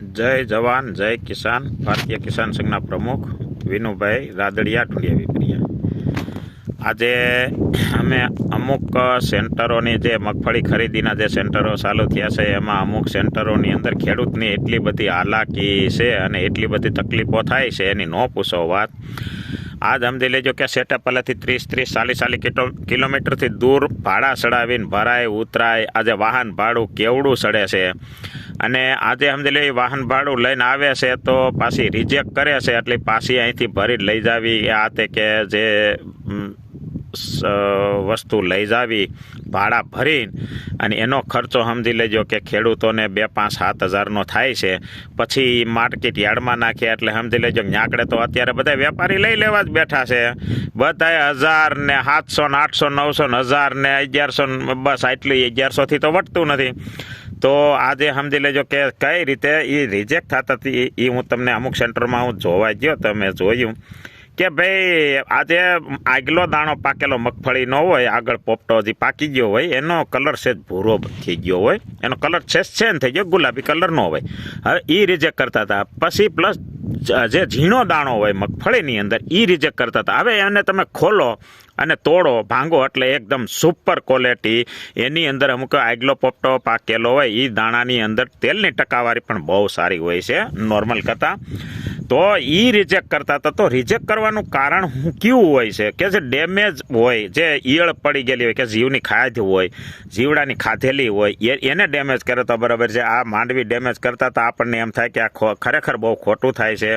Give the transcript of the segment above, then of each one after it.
જય જવાન, જય કિસાન. ભારતીય કિસાન સંઘના પ્રમુખ વિનુભાઈ રાદડિયા ટુંડિયા વિપરિયા. આજે અમે અમુક સેન્ટરોની જે મગફળી ખરીદીના જે સેન્ટરો ચાલુ થયા છે, એમાં અમુક સેન્ટરોની અંદર ખેડૂતની એટલી બધી હાલાકી છે અને એટલી બધી તકલીફો થાય છે, એની ન પૂછો વાત. આજ સમજી લેજો કે સેટઅપ પહેલાંથી ત્રીસ ત્રીસ, ચાલીસ ચાલીસ કિલો, કિલોમીટરથી દૂર ભાડા ચડાવીને ભરાય, ઉતરાય. આજે વાહન ભાડું કેવડું ચડે છે? અને આજે સમજી લે વાહન ભાડું લઈને આવે છે તો પાછી રિજેક્ટ કરે છે, એટલે પાછી અહીંથી ભરી લઈ જાવી. આ તે કે જે વસ્તુ લઈ જાવી, ભાડા ભરીને. અને એનો ખર્ચો સમજી લેજો કે ખેડૂતોને બે, પાંચ, સાત હજારનો થાય છે. પછી માર્કેટ યાર્ડમાં નાખે એટલે સમજી લેજો ન્યાકડે તો અત્યારે બધા વેપારી લઈ લેવા જ બેઠા છે. બધાએ હજાર ને સાતસો ને આઠસો નવસો ને હજાર ને અગિયારસો બસ આટલી અગિયારસોથી તો વટતું નથી. તો આજે સમજી લેજો કે કઈ રીતે એ રિજેક્ટ થતા હતી એ હું તમને અમુક સેન્ટરમાં હું જોવા ગયો તો મેં જોયું. કે ભાઈ, આજે આગલો દાણો પાકેલો મગફળીનો હોય, આગળ પોપટો હજી પાકી ગયો હોય, એનો કલર સેજ ભૂરો થઈ ગયો હોય. એનો કલર છે ચેન્જ થઈ ગયો, ગુલાબી કલરનો હોય. હવે એ રિજેક્ટ કરતા હતા. પછી પ્લસ જે ઝીણો દાણો હોય મગફળીની અંદર એ રિજેક્ટ કરતા હતા. હવે એને તમે ખોલો અને તોડો, ભાંગો એટલે એકદમ સુપર ક્વોલિટી એની અંદર અમુક આગલો પોપટો પાકેલો હોય એ દાણાની અંદર તેલની ટકાવારી પણ બહુ સારી હોય છે નોર્મલ કરતાં. તો એ રિજેક્ટ કરતા હતા. તો રિજેક્ટ કરવાનું કારણ હું કયું હોય છે? કે જે ડેમેજ હોય, જે ઈયળ પડી ગયેલી હોય, કે જીવની ખાધ હોય, જીવડાની ખાધેલી હોય, એ એને ડેમેજ કરે તો બરાબર છે. આ માંડવી ડેમેજ કરતા હતા. આપણને એમ થાય કે આ ખરેખર બહુ ખોટું થાય છે.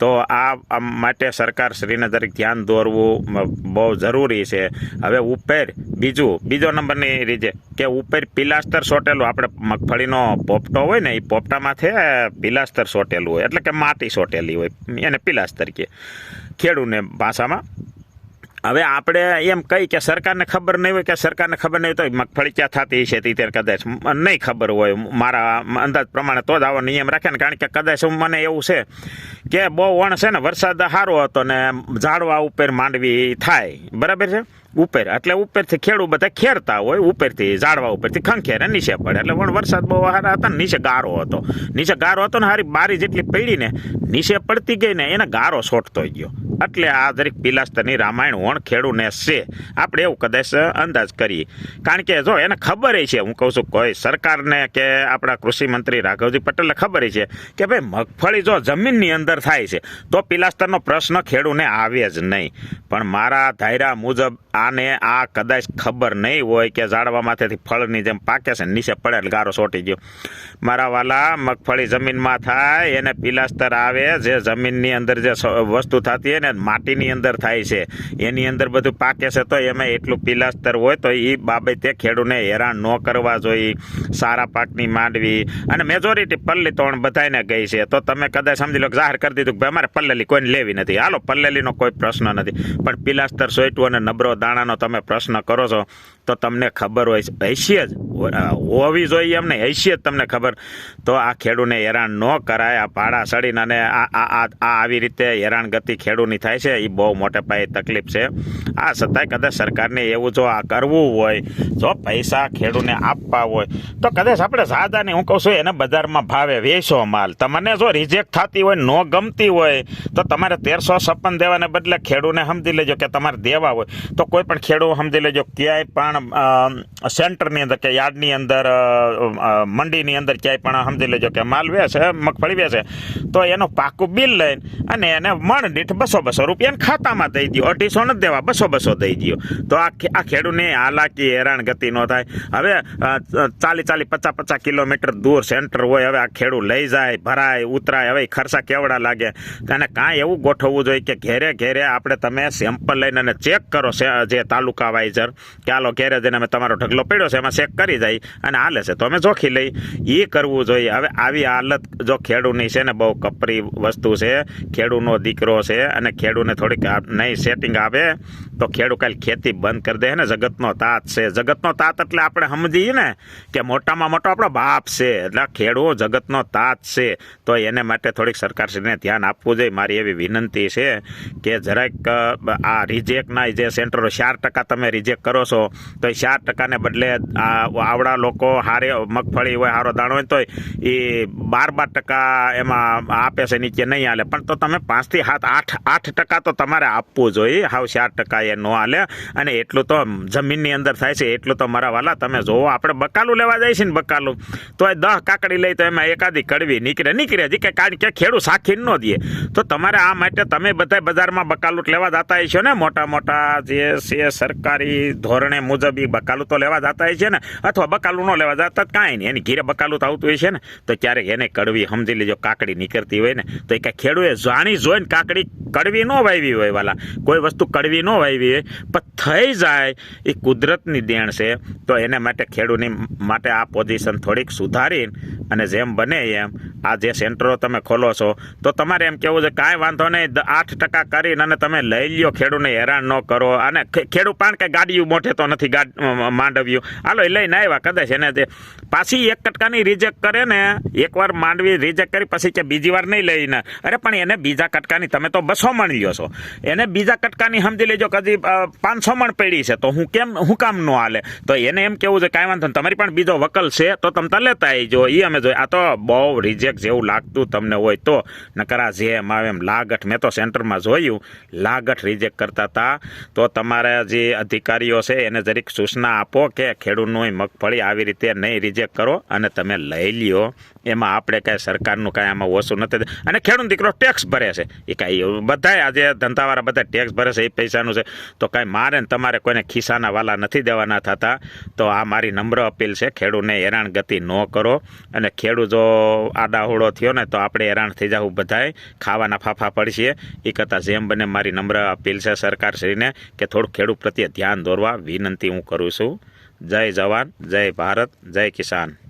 તો આ માટે સરકાર શ્રીને દરેક ધ્યાન દોરવું બહુ જરૂરી છે. હવે ઉપર બીજું, બીજો નંબરની રીજે કે ઉપર પિલાસ્તર સોટેલું, આપણે મગફળીનો પોપટો હોય ને, એ પોપટામાંથી પિલાસ્તર સોટેલું હોય, એટલે કે માટી સોટેલી હોય, એને પિલાસ્તર કે ખેડૂને ભાષામાં હવે આપણે એમ કહી કે સરકારને ખબર નહીં હોય કે સરકારને ખબર નહીં હોય તો મગફળી ક્યાં થતી છે તે કદાચ નહીં ખબર હોય. મારા અંદાજ પ્રમાણે તો જ આવો નિયમ રાખે ને, કારણ કે કદાચ મને એવું છે કે બહુ વણ છે ને વરસાદ સારો હતો ને ઝાડવા ઉપર માંડવી થાય. બરાબર છે? ઉપર, એટલે ઉપરથી ખેડૂત બધા ખેરતા હોય, ઉપરથી ઝાડવા ઉપરથી ખંખેરે નીચે પડે. એટલે પણ વરસાદ બહુ સારા હતા ને નીચે ગારો હતો. નીચે ગારો હતો ને હારી બારી જેટલી પડી ને, નીચે પડતી ગઈ ને એને ગારો છોટતો ગયો. એટલે આ દરેક પિલાસ્તરની રામાયણ વણ ખેડૂને છે. આપણે એવું કદાચ અંદાજ કરીએ. કારણ કે જો એને ખબર છે, હું કહું છું, કોઈ સરકારને કે આપણા કૃષિ મંત્રી રાઘવજી પટેલને ખબર છે કે ભાઈ મગફળી જો જમીનની અંદર થાય છે, તો પિલાસ્તરનો પ્રશ્ન ખેડૂને આવે જ નહીં. પણ મારા ધાયરા મુજબ આને આ કદાચ ખબર નહીં હોય કે ઝાડવામાંથી ફળની જેમ પાકે છે, નીચે પડે એટલે ગારો સોટી ગયો. મારા વાલા, મગફળી જમીનમાં થાય, એને પિલાસ્તર આવે, જે જમીનની અંદર જે વસ્તુ થતી હોય ને, માટીની અંદર થાય છે. એની અંદર બધું પાકે છે તો એમાં એટલું પિલાસ્તર હોય તો એ બાબતે ખેડૂને હેરાન ન કરવા જોઈએ. સારા પાકની માંડવી અને મેજોરિટી પલ્લી તોણ બધાને ગઈ છે. તો તમે કદાચ સમજી લો જાહેર કરી દીધું કે અમારે પલ્લેલી કોઈને લેવી નથી. હાલો, પલ્લેલીનો કોઈ પ્રશ્ન નથી. પણ પિલાસ્તર સોયટું અને નબળો દાણાનો તમે પ્રશ્ન કરો છો. તો તમને ખબર હોય જ હોવી જોઈએ એમ નહીં. જ તમને ખબર. તો આ ખેડૂને હેરાન ન કરાય. આ ભાડા સડીને અને આ આ આવી રીતે હેરાનગતિ ખેડૂની થાય છે. એ બહુ મોટે પાયે તકલીફ છે. આ છતાંય કદાચ સરકારને એવું જો આ કરવું હોય, જો પૈસા ખેડૂને આપવા હોય, તો કદાચ આપણે સાદાની હું કહું છું એને બજારમાં ભાવે વેચો માલ. તમને જો રિજેક્ટ થતી હોય, ન ગમતી હોય, તો તમારે તેરસો છપ્પન દેવાને બદલે ખેડૂને સમજી લેજો કે તમારે દેવા હોય. તો કોઈ પણ ખેડૂત સમજી લેજો, ક્યાંય પણ સેન્ટરની અંદર કે યાર્ડની અંદર મંડીની અંદર ક્યાંય પણ સમજી લેજો કે માલ વેચે મગફળી વેચે તો એનો પાકું બિલ લઈને અને એને મણ દીઠ બસો બસો રૂપિયાને ખાતામાં દઈ દો અઢીસો નથી દેવા બસો બસો દઈ દો તો આ આ ખેડૂને હાલાકી હેરાન ગતિ ન થાય. હવે ચાલી ચાલી પચાસ પચાસ કિલોમીટર દૂર સેન્ટર હોય, હવે આ ખેડૂત લઈ જાય, ભરાય, ઉતરાય, હવે ખર્ચા કેવડા લાગે? અને કાંઈ એવું ગોઠવવું જોઈએ કે ઘેરે ઘેરે આપણે તમે સેમ્પલ લઈને અને ચેક કરો જે તાલુકા વાઇઝર કે હાલો, ઘેરે જઈને અમે તમારો ઢગલો પડ્યો છે, એમાં ચેક કરી જાય અને હાલે છે. તો અમે જોખી લઈ. એ કરવું જોઈએ. હવે આવી હાલત જો ખેડૂની છે ને, બહુ કપરી વસ્તુ છે. ખેડૂનો દીકરો છે અને ખેડૂને થોડીક નહીં સેટિંગ આવે તો ખેડૂત કાલ ખેતી બંધ કરી દે ને, જગતનો તાત છે. જગતનો તાત એટલે આપણે સમજીએ ને કે મોટામાં મોટો આપણો બાપ છે. એટલે ખેડૂત જગતનો તાત છે. તો એને માટે થોડીક સરકારશ્રીને ધ્યાન આપવું જોઈએ. મારી એવી વિનંતી છે કે જરાક આ રિજેક્ટના જે સેન્ટરો ચાર ટકા તમે રિજેક્ટ કરો છો, તો એ ચાર ટકાને બદલે આ આવડા લોકો હારે મગફળી હોય, હારો દાણો હોય તો એ બાર બાર ટકા એમાં આપે છે, નીચે નહીં હાલે પણ તો તમે પાંચથી સાત, આઠ આઠ ટકા તો તમારે આપવું જોઈએ. હાવ ચાર ટકા એ ન હાલે. અને એટલું તો જમીનની અંદર થાય છે, એટલું તો મારા વાલા, તમે જોવો, આપણે બકાલું લેવા જાય છે ને બકાલું. તો એ દહ કાકડી લઈ તો એમાં એકાદી કડવી નીકળે નીકળે હજી કે કારણ કે ખેડૂત સાખી ન દે. તો તમારે આ માટે તમે બધા બજારમાં બકાલું લેવા જતા છો ને? મોટા મોટા જે છે સરકારી ધોરણે મુજબ એ બકાલું તો લેવા જતા છે ને? અથવા બકાલું ન લેવા જતા કાંઈ નહીં. એની ઘીરે બકાલું તો આવતું હોય છે ને? તો ક્યારેક એને કડવી, સમજી લેજો, કાકડી નીકળતી હોય ને? તો એ કાંઈ ખેડૂએ જાણી જોઈને કાકડી કડવી ન વાવી હોય વાલા. કોઈ વસ્તુ કડવી ન વાવી હોય પણ થઈ જાય એ કુદરતની દેણ છે, તો એને માટે ખેડૂતની માટે આ પોઝિશન થોડીક સુધારીને અને જેમ બને એમ આ જે સેન્ટરો તમે ખોલો છો, તો તમારે એમ કેવું છે, કાંઈ વાંધો નહીં આઠ ટકા કરીને અને તમે લઈ લ્યો, ખેડૂતને હેરાન ન કરો અને ખેડૂત પણ કે ગાડીયું મોઢે તો નથી ગાડ માંડવ્યું. હાલો, એ લઈને આવ્યા, કદાચ એને જે પાછી એક કટકાની રિજેક્ટ કરે ને, એકવાર માંડવી રિજેક્ટ કરી, પછી કે બીજી વાર નહીં લઈને. અરે, પણ એને બીજા કટકાની તમે તો બસો મણ લ્યો છો. એને બીજા કટકાની સમજી લેજો કે હજી પાંચસો મણ પડી છે, તો હું કેમ, હું કામ ન હાલે? તો એને એમ કેવું છે કાંઈ વાંધો તમારી પણ બીજો વકલ છે, તો તમે તો લેતા આવજો એ અમે જોઈએ આ તો બહુ રિજેક્ટ જેવું લાગતું તમને હોય તો. નકરા જેમ આવે એમ લાગઠ, મેં તો સેન્ટરમાં જોયું, લાગઠ રિજેક્ટ કરતા હતા તો તમારા જે અધિકારીઓ છે, એને જરીક સૂચના આપો કે ખેડૂતનું મગફળી આવી રીતે નહીં રિજેક્ટ કરો અને તમે લઈ લ્યો. એમાં આપણે કાંઈ સરકારનું કાંઈ આમાં ઓછું નથી અને ખેડૂત દીકરો ટેક્સ ભરે છે. એ કાંઈ બધાય આજે ધંધાવાળા બધા ટેક્સ ભરે છે, એ પૈસાનું છે. તો કાંઈ મારે ને તમારે કોઈને ખિસ્સાના વાલા નથી દેવાના થતા, તો આ મારી નમ્ર અપીલ છે, ખેડૂતને હેરાણ ગતિ ન કરો. અને ખેડૂત જો આડાહોળો થયો ને, તો આપણે હેરાન થઈ જવું બધાય. ખાવાના ફાફા પડશે. એ કરતાં જેમ બને મારી નમ્ર અપીલ છે સરકારશ્રીને કે થોડું ખેડૂત પ્રત્યે ધ્યાન દોરવા વિનંતી હું કરું છું. જય જવાન, જય ભારત, જય કિસાન.